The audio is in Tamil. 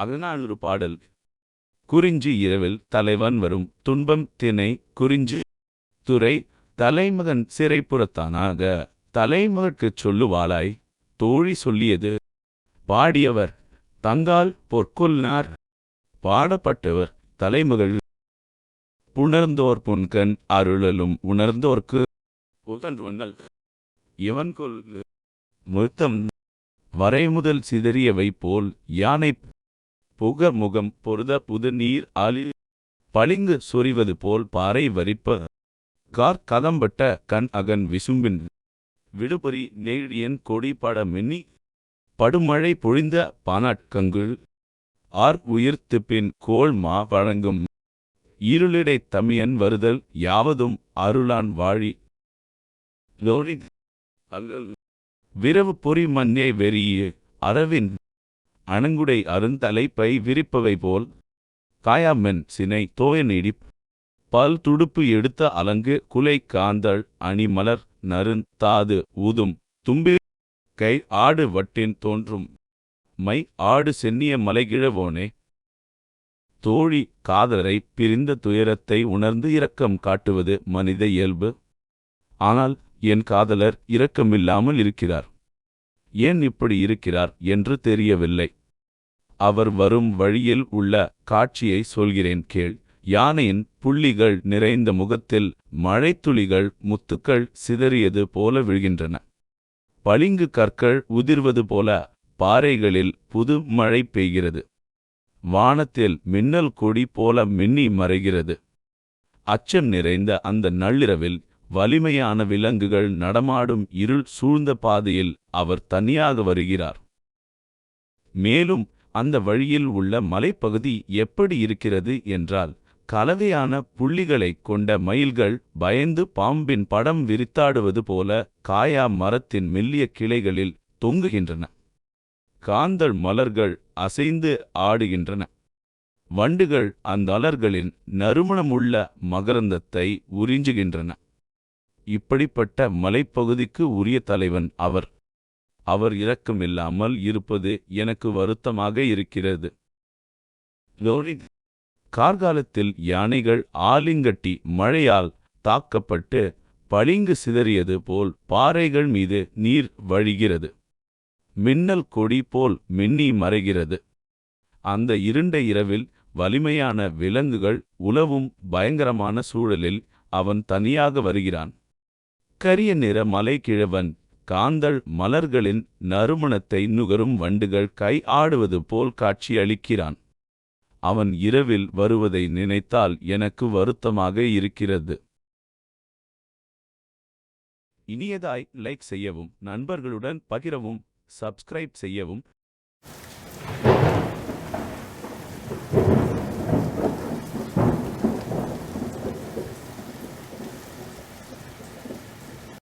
அதனால் ஒரு பாடல். குறிஞ்சி இரவில் தலைவன் வரும். துன்பம் தினை குறிஞ்சி துறை தலைமகன் சிறைப்புறத்தானாக. தலைமகற்குச் சொல்லுவாளாய். தோழி சொல்லியது. பாடியவர் தங்கால் பொற்கொல்னார் பாடப்பட்டவர் தலைமகள். புணர்ந்தோர் புன்கண் அருளலும் உணர்ந்தோர்க்கு. உகன்றவங்கள் இவன் கொல் முத்தம். வரைமுதல் சிதறியவை போல் யானை புக முகம் பொருத புது நீர் அலி பளிங்கு சொரிவது போல் பாறை வரிப்ப. கார் கதம்பட்ட கண் அகன் விசும்பின். விடுபொறி நெழியன் கொடி பட மின்னி. படுமழை பொழிந்த பானாட்கங்குள். ஆர் உயிர்த்து பின் கோள் மா வழங்கும். இருளிடை தமியன் வருதல் யாவதும் அருளான் வாழி. விரவு பொறி மண்ணே வெறியே அரவின் அணங்குடை அருந்தலைப்பை விரிப்பவை போல் காயாமென் சினை தோய நீடிப் பல் துடுப்பு எடுத்த அலங்கு குலை காந்தள் அணிமலர் நருந் தாது ஊதும் தும்பி கை ஆடு வட்டின் தோன்றும் மை ஆடு சென்னிய மலைகிழவோனே தோழி காதலரை பிரிந்த துயரத்தை உணர்ந்து இரக்கம் காட்டுவது மனித இயல்பு. ஆனால் என் காதலர் இரக்கமில்லாமல் இருக்கிறார். ஏன் இப்படி இருக்கிறார் என்று தெரியவில்லை. அவர் வரும் வழியில் உள்ள காட்சியை சொல்கிறேன் கேள். யானையின் புள்ளிகள் நிறைந்த முகத்தில் மழைத்துளிகள் முத்துக்கள் சிதறியது போல விழுகின்றன. பளிங்கு கற்கள் உதிர்வது போல பாறைகளில் புது மழை பெய்கிறது. வானத்தில் மின்னல் கொடி போல மின்னி மறைகிறது. அச்சம் நிறைந்த அந்த நள்ளிரவில் வலிமையான விலங்குகள் நடமாடும் இருள் சூழ்ந்த பாதையில் அவர் தனியாக வருகிறார். மேலும் அந்த வழியில் உள்ள மலைப்பகுதி எப்படி இருக்கிறது என்றால் கலவையான புள்ளிகளைக் கொண்ட மயில்கள் பயந்து பாம்பின் படம் விரித்தாடுவது போல காயா மரத்தின் மெல்லிய கிளைகளில் தொங்குகின்றன. காந்தள் மலர்கள் அசைந்து ஆடுகின்றன. வண்டுகள் அந்த அலர்களின் நறுமணமுள்ள மகரந்தத்தை உறிஞ்சுகின்றன. இப்படிப்பட்ட மலைப்பகுதிக்கு உரிய தலைவன் அவர். அவர் இரக்கமில்லாமல் இருப்பது எனக்கு வருத்தமாக இருக்கிறது. கார்காலத்தில் யானைகள் ஆலிங்கட்டி மழையால் தாக்கப்பட்டு பளிங்கு சிதறியது போல் பாறைகள் மீது நீர் வழிகிறது. மின்னல் கொடி போல் மின்னி மறைகிறது. அந்த இருண்ட இரவில் வலிமையான விலங்குகள் உலவும் பயங்கரமான சூழலில் அவன் தனியாக வருகிறான். கரிய நிற மலைக்கிழவன் காந்தள் மலர்களின் நறுமணத்தை நுகரும் வண்டுகள் கை ஆடுவது போல் காட்சியளிக்கிறான். அவன் இரவில் வருவதை நினைத்தால் எனக்கு வருத்தமாக இருக்கிறது. இனியதாய் லைக் செய்யவும் நண்பர்களுடன் பகிரவும் சப்ஸ்கிரைப் செய்யவும்